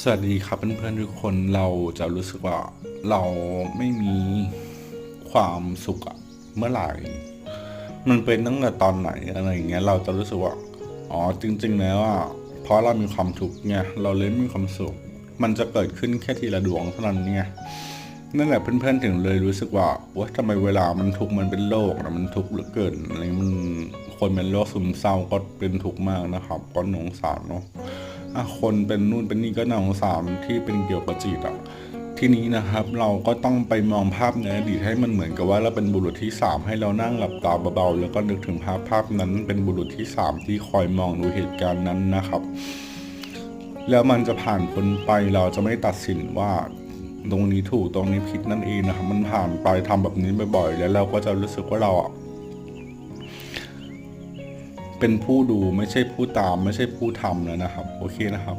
สวัสดีครับเพื่อนๆทุกคนเราจะรู้สึกว่าเราไม่มีความสุขอะเมื่อไหร่ มันเป็นตั้งแต่ตอนไหนอะไรอย่างเงี้ยเราจะรู้สึกว่าอ๋อจริง ๆ แล้วอะเพราะเรามีความทุกข์ไงเราเลยไม่มีความสุข มันจะเกิดขึ้นแค่ทีละดวงเท่านั้นไงนั่นแหละเพื่อนๆถึงเลยรู้สึกว่าว่าทำไมเวลามันทุกข์มันเป็นโรคนะมันทุกข์เหลือเกินอะไรมันคนเป็นโรคซึมเศร้าก็เป็นทุกข์มากนะครับก็หนงสารเนาะ คนเป็นนู่นเป็นนี่ก็น่าสงสารที่เป็นเกี่ยวกับจิตอะทีนี้นะครับเราก็ต้องไปมองภาพในอดีตให้มันเหมือนกับว่าเราเป็นบุรุษที่สามให้เรานั่งหลับตาเบาๆแล้วก็นึกถึงภาพภาพนั้นเป็นบุรุษที่สามที่คอยมองดูเหตุการณ์นั้นนะครับ แล้วมันจะผ่านพ้นไปเราจะไม่ตัดสินว่าตรงนี้ถูกตรงนี้ผิดนั่นเองนะครับมันผ่านไปทำแบบนี้บ่อยๆแล้วเราก็จะรู้สึกว่าเราอะ เป็นผู้ดูไม่ใช่ผู้ตาม ไม่ใช่ผู้ทำแล้วนะครับ โอเคนะครับ